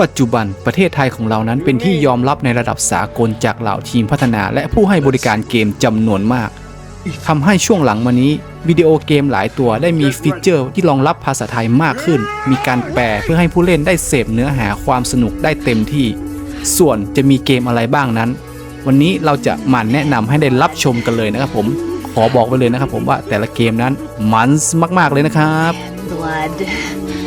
ปัจจุบันประเทศไทยของเรานั้นเป็นที่ยอมรับในระดับสากลจากเหล่าทีมพัฒนาและผู้ให้บริการเกมจำนวนมากทำให้ช่วงหลังมานี้วิดีโอเกมหลายตัวได้มีฟีเจอร์ที่รองรับภาษาไทยมากขึ้น มีการแปลเพื่อให้ผู้เล่นได้เสพเนื้อหาความสนุกได้เต็มที่ ส่วนจะมีเกมอะไรบ้างนั้น วันนี้เราจะมาแนะนำให้ได้รับชมกันเลยนะครับผม ขอบอกไว้เลยนะครับผมว่าแต่ละเกมนั้นมันส์มาก ๆเลยนะครับ blood.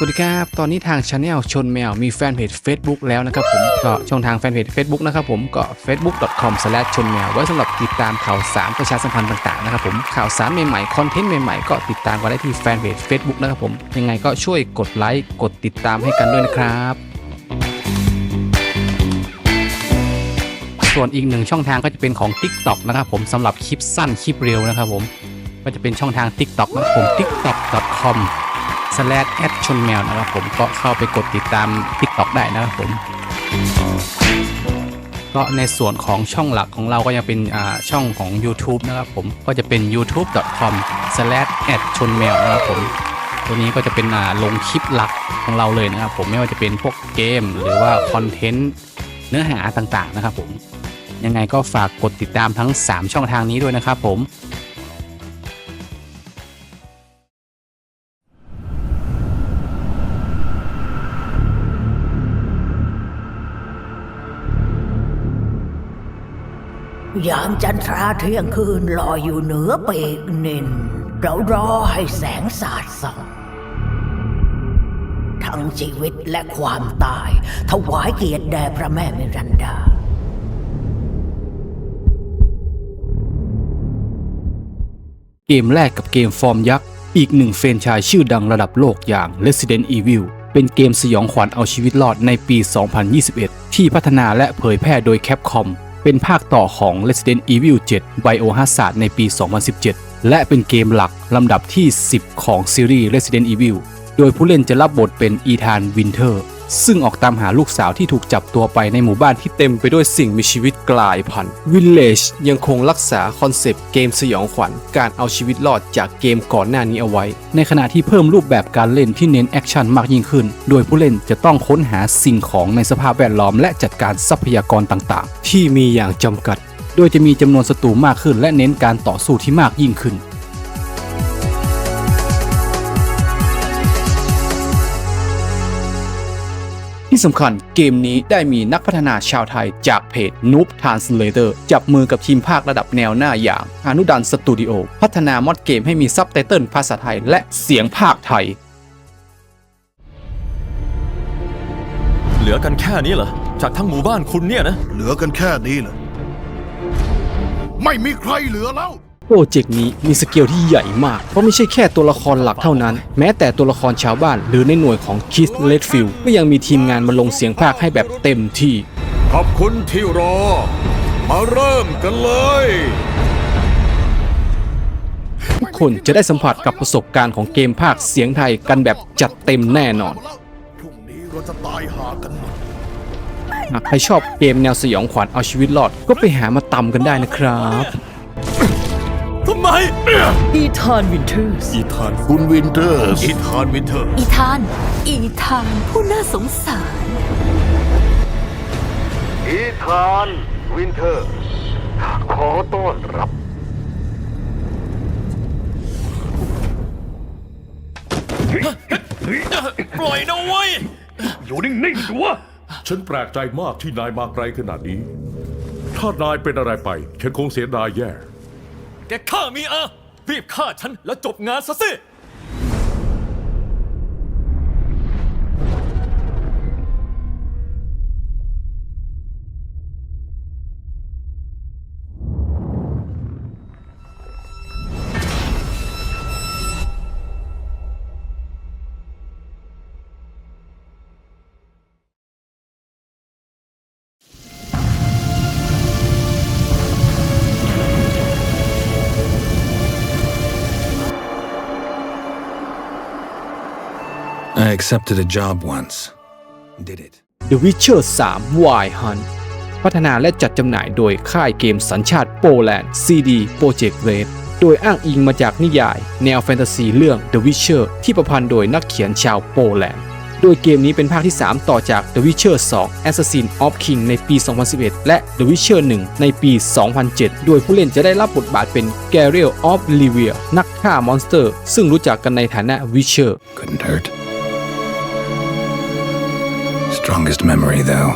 สวัสดีครับ ตอนนี้ทางช anel ชนแมวมีแฟนเพจ Facebook แล้วนะครับผมก็ช่องทางแฟนเพจ Facebook นะครับผมก็ facebook.com ชนแมวไว้สำหรับติดตามข่าวสารประชาสัมพันธ์ต่างๆนะครับผมข่าวสารใหม่ๆคอนเทนต์ใหม่ๆก็ติดตามกันได้ที่แฟนเพจ Facebook นะครับผมยังไงก็ช่วยกดไลค์กดติดตามให้กันด้วยนะครับส่วนอีกหนึ่งช่องทางก็จะเป็นของ TikTok นะครับผมสำหรับคลิปสั้นคลิปเร็วนะครับผมก็จะเป็นช่องทาง TikTok นะครับผม tiktok.com ชนแมวนะครับผมก็เข้าไปกดติดตาม TikTok ได้นะครับผม ก็ในส่วนของช่องหลักของเราก็ยังเป็นอ่าช่องของ YouTube นะครับผมก็จะเป็น youtube.com slash แอดชนแมวนะครับผมตัวนี้ก็จะเป็นอ่าลงคลิปหลักของเราเลยนะครับผมไม่ว่าจะเป็นพวกเกมหรือว่าคอนเทนต์เนื้อหาต่างๆนะครับผมยังไงก็ฝากกดติดตามทั้ง 3 ช่องทางนี้ด้วยนะครับผม ยามจันทราเที่ยงคืนลอยอยู่เหนือเปีกนิน เรารอให้แสงสาดส่องทั้งชีวิตและความตาย ถวายเกียรติแด่พระแม่มิรันดา เกมแรกกับเกมฟอร์มยักษ์ อีกหนึ่งเฟรนชายชื่อดังระดับโลกอย่าง Resident Evil เป็นเกมสยองขวัญเอาชีวิตรอดในปี 2021 ที่พัฒนาและเผยแพร่โดย Capcom เป็นภาคต่อของ Resident Evil 7 Biohazard ในปี 2017 และเป็นเกมหลักลำดับที่ 10 ของซีรีส์ Resident Evil โดยผู้เล่นจะรับบทเป็นอีธานวินเทอร์ ซึ่งออกตามหาลูกสาวที่ถูกจับตัวไปในหมู่บ้านที่เต็มไปด้วยสิ่งมีชีวิตกลายพันธุ์ Village ยังคงรักษาคอนเซปต์เกมสยองขวัญการเอาชีวิตรอดจากเกมก่อนหน้านี้เอาไว้ ในขณะที่เพิ่มรูปแบบการเล่นที่เน้นแอคชั่นมากยิ่งขึ้น โดยผู้เล่นจะต้องค้นหาสิ่งของในสภาพแวดล้อม และจัดการทรัพยากรต่างๆ ที่มีอย่างจำกัด โดยจะมีจำนวนศัตรูมากขึ้น และเน้นการต่อสู้ที่มากยิ่งขึ้น ที่สำคัญเกมนี้ได้มีนักพัฒนาชาวไทยจากเพจ Noob Translator จับมือกับทีมภาคระดับแนวหน้าอย่างอนุดันสตูดิโอพัฒนามอดเกมให้มีซับไตเติลภาษาไทยและเสียงภาคไทย เหลือกันแค่นี้เหรอ จากทั้งหมู่บ้านคุณเนี่ยนะ เหลือกันแค่นี้เหรอไม่มีใครเหลือแล้ว โปรเจกต์นี้มีสเกลที่ใหญ่มาก เพราะไม่ใช่แค่ตัวละครหลักเท่านั้น แม้แต่ตัวละครชาวบ้านหรือในหน่วยของคิสเลดฟิลก็ยังมีทีมงานมาลงเสียงภาคให้แบบเต็มที่ ขอบคุณที่รอ มาเริ่มกันเลย ทุกคนจะได้สัมผัสกับประสบการณ์ของเกมภาคเสียงไทยกันแบบจัดเต็มแน่นอน พรุ่งนี้เราจะตายหากันหมดหากใครชอบเกมแนวสยองขวัญเอาชีวิตรอดก็ไปหามาตำกันได้นะครับ ทำไม อีธานวินเทอร์สอีธานคุณวินเทอร์สอีธานวินเทอร์อีธาน อีธาน ผู้น่าสงสาร อีธานวินเทอร์ขอต้อนรับ ปล่อยนะเว้ย อยู่นิ่งๆตัวฉันแปลกใจมากที่นายมาไกลขนาดนี้ ถ้านายเป็นอะไรไป ฉันคงเสียดายแย่ แกฆ่ามีอารีบฆ่าฉันแล้วจบงานซะสิ I accepted a job once. Did it. The Witcher 3 Wild Hunt พัฒนาและจัดจำหน่ายโดยค่ายเกมสัญชาติโปแลนด์ CD Projekt Red โดยอ้างอิงมาจากนิยาย แนวแฟนตาซีเรื่อง The Witcher ที่ประพันธ์โดยนักเขียนชาวโปแลนด์ โดยเกมนี้เป็นภาคที่ 3 ต่อจาก The Witcher 2 Assassin of King ในปี 2011 และ The Witcher 1 ในปี 2007 โดยผู้เล่นจะได้รับบทบาทเป็น Geralt of Rivia นักฆ่ามอนสเตอร์ ซึ่งรู้จักกันในฐานะ Witcher Couldn't hurt. Strongest memory, though.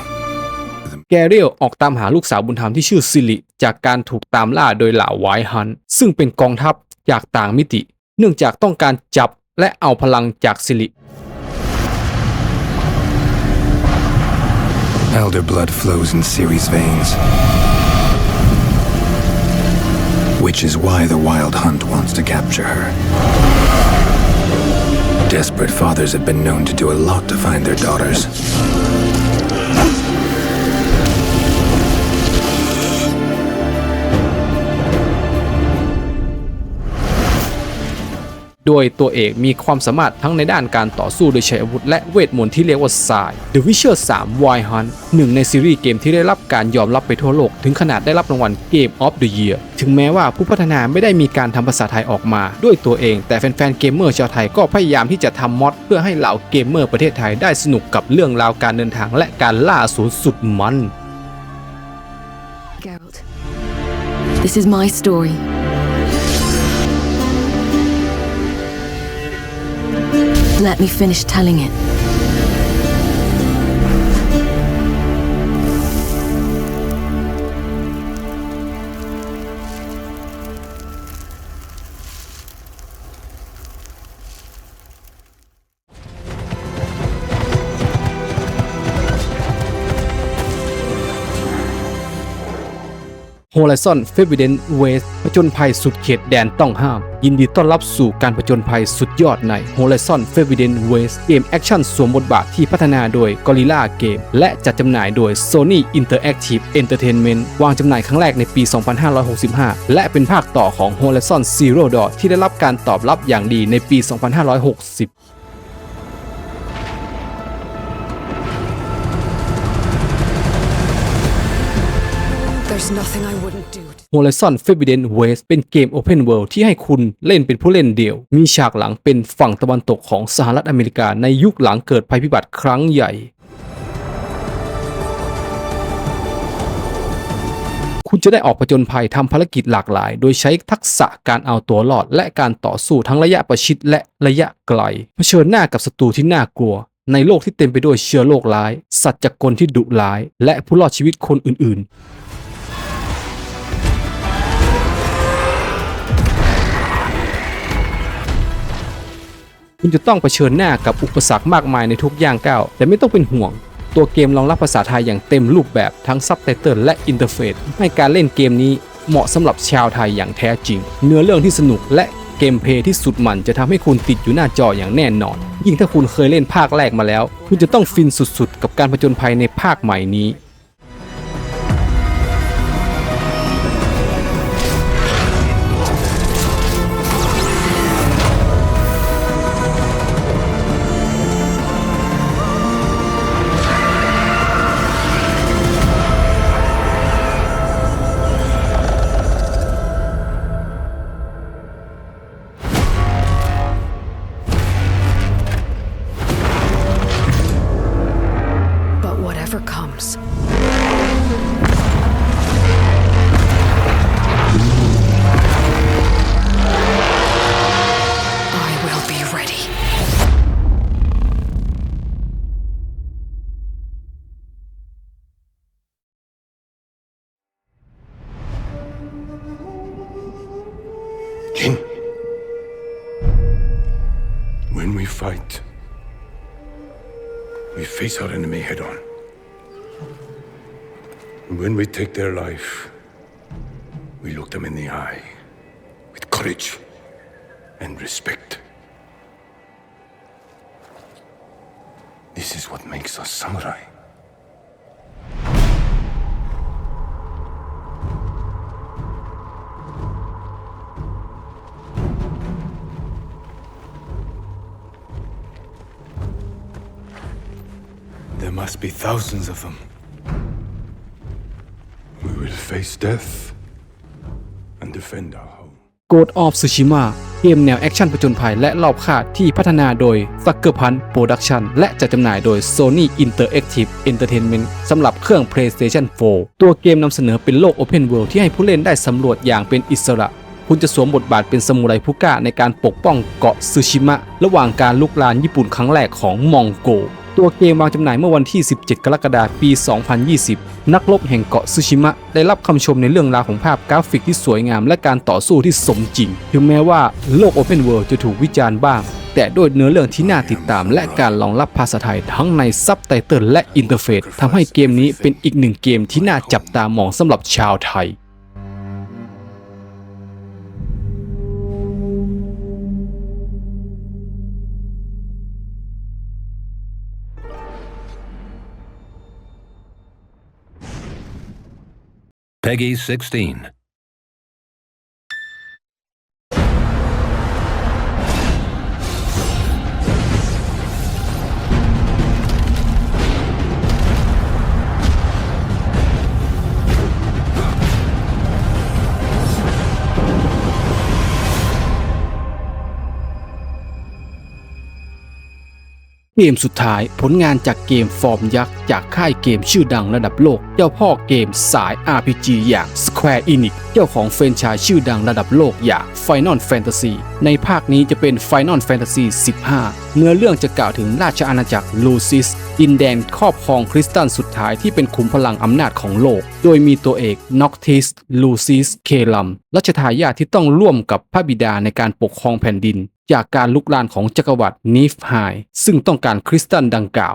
แกเรียลออกตามหาลูกสาวบุญธรรมที่ชื่อซิลิจากการถูกตามล่าโดยเหล่าไวท์ฮันต์ซึ่งเป็นกองทัพจากต่างมิติ เนื่องจากต้องการจับและเอาพลังจากซิลิ Elder blood flows in Ciri's veins. Which is why the Wild Hunt wants to capture her. Desperate fathers have been known to do a lot to find their daughters. โดยตัวเอกมีความสามารถทั้งในด้านการต่อสู้โดยใช้อาวุธและเวทมนต์ที่เรียกว่าทราย The Witcher 3 Wild Hunt หนึ่งในซีรีส์เกมที่ได้รับการยอมรับไปทั่วโลก ถึงขนาดได้รับรางวัล Game of the Year ถึงแม้ว่าผู้พัฒนาไม่ได้มีการทำภาษาไทยออกมา ด้วยตัวเอง แต่แฟนๆเกมเมอร์ชาวไทยก็พยายามที่จะทำมอดเพื่อให้เหล่าเกมเมอร์ประเทศไทยได้สนุกกับเรื่องราวการเดินทางและการล่าสูรสุดมัน Geralt, this is my story. Let me finish telling it. Horizon Forbidden West ผจญภัยสุดเขตแดนต้องห้าม ยินดีต้อนรับสู่การผจญภัยสุดยอดใน Horizon Forbidden West เกมแอคชั่นสวมบทบาทที่พัฒนาโดย Gorilla Game และจัดจำหน่ายโดย Sony Interactive Entertainment วางจำหน่ายครั้งแรกในปี 2565 และเป็นภาคต่อของ Horizon Zero Dawn ที่ได้รับการตอบรับอย่างดีในปี 2560 Horizon Forbidden West เป็นเกม Open World ที่ให้คุณเล่นเป็นผู้เล่นเดี่ยว มีฉากหลังเป็นฝั่งตะวันตกของสหรัฐอเมริกาในยุคหลังเกิดภัยพิบัติครั้งใหญ่คุณจะได้ออกผจญภัยทำภารกิจหลากหลาย โดยใช้ทักษะการเอาตัวรอด และการต่อสู้ทั้งระยะประชิดและระยะไกลเผชิญหน้ากับศัตรูที่น่ากลัว ในโลกที่เต็มไปด้วยเชื้อโรคร้าย สัตว์จักรกลที่ดุร้าย และผู้รอดชีวิตคนอื่นๆ คุณจะต้องเผชิญหน้ากับอุปสรรคมากมายในทุกย่างก้าวแต่ไม่ต้องเป็นห่วง ตัวเกมรองรับภาษาไทยอย่างเต็มรูปแบบทั้งซับไตเติลและอินเทอร์เฟซให้การเล่นเกมนี้เหมาะสำหรับชาวไทยอย่างแท้จริง เนื้อเรื่องที่สนุกและเกมเพลย์ที่สุดมันจะทำให้คุณติดอยู่หน้าจออย่างแน่นอน ยิ่งถ้าคุณเคยเล่นภาคแรกมาแล้ว คุณจะต้องฟินสุดๆ กับการผจญภัยในภาคใหม่นี้ fight, we face our enemy head on. And when we take their life, we look them in the eye with courage and respect. This is what makes us samurai. Must be thousands of them. We will face death and defend our home. Ghost of Tsushima เกมแนวแอคชั่นผจญภัยและรอบคาดที่พัฒนาโดย Sucker Punch Production และจัดจำหน่ายโดย Sony Interactive Entertainment สำหรับเครื่อง PlayStation 4 ตัวเกมนำเสนอเป็นโลก Open World ที่ให้ผู้เล่นได้สำรวจอย่างเป็นอิสระ คุณจะสวมบทบาทเป็นสมุไรผู้กล้าในการปกป้องเกาะซูชิมะ ระหว่างการลุกลานญี่ปุ่นครั้งแรกของมองโก ตัวเกมวางจำหน่ายเมื่อวันที่ 17 กรกฎาคม ปี 2020 นักรบแห่งเกาะซูชิมะ ได้รับคำชมในเรื่องราวของภาพกราฟิกที่สวยงามและการต่อสู้ที่สมจริง ถึงแม้ว่าโลก Open World จะถูกวิจารณ์บ้าง แต่ด้วยเนื้อเรื่องที่น่าติดตาม และการรองรับภาษาไทยทั้งในซับไตเติลและอินเทอร์เฟซทำให้เกมนี้เป็นอีกหนึ่งเกมที่น่าจับตามองสำหรับชาวไทย Peggy 16. เกมสุดท้ายผลงานจากเกมฟอร์มยักษ์ จากค่ายเกมชื่อดังระดับโลก เจ้าพ่อเกมสาย RPG อย่าง Square Enix เจ้าของแฟรนไชส์ชื่อดังระดับโลกอย่าง Final Fantasy ในภาคนี้จะเป็น Final Fantasy 15 เนื้อเรื่องจะกล่าวถึงราชอาณาจักรลูซิสดินแดนครอบครองคริสตัลสุดท้ายที่เป็นขุมพลังอำนาจของโลก โดยมีตัวเอกน็อกทิสลูซิสเคลัมรัชทายาทที่ต้องร่วมกับพระบิดาในการปกครองแผ่นดิน จากการลุกลานของจักรวรรดินิฟไฮซึ่งต้องการคริสตันดังกล่าว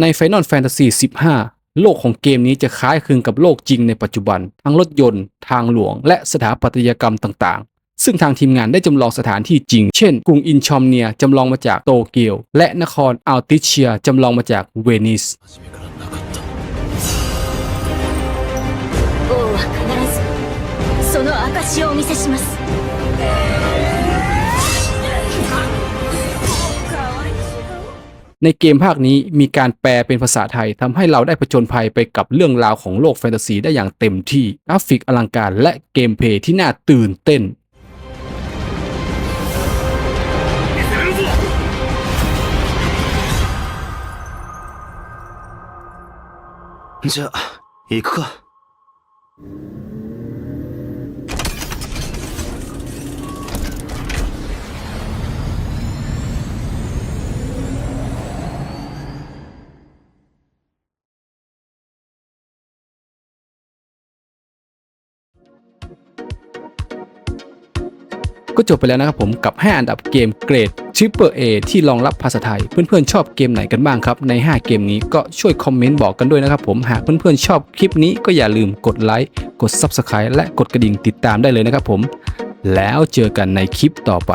ใน Final Fantasy 15 โลกของเกมนี้จะคล้ายคลึงกับโลกจริงในปัจจุบัน ทั้งรถยนต์ ทางหลวง และสถาปัตยกรรมต่างๆ ซึ่งทางทีมงานได้จำลองสถานที่จริง เช่น กรุงอินชอมเนียจำลองมาจากโตเกียว และนครอัลติเชียจำลองมาจากเวนิส の証をお見せします ในเกมภาคนี้มีการแปลเป็นภาษาไทยทำให้เราได้ผจญภัยไปกับเรื่องราวของโลกแฟนตาซีได้อย่างเต็มที่กราฟิกอลังการและเกมเพลย์ที่น่าตื่นเต้น じゃあ行くか ก็จบไปแล้วนะครับผมกับ 5 อันดับเกมเกรด Triple A ที่รองรับภาษาไทย เพื่อนๆชอบเกมไหนกันบ้างครับ ใน 5 เกมนี้ก็ช่วยคอมเมนต์บอกกันด้วยนะครับผมหากเพื่อนๆชอบคลิปนี้ก็อย่าลืมกดไลค์กด Subscribe และกดกระดิ่งติดตามได้เลยนะครับผม แล้วเจอกันในคลิปต่อไป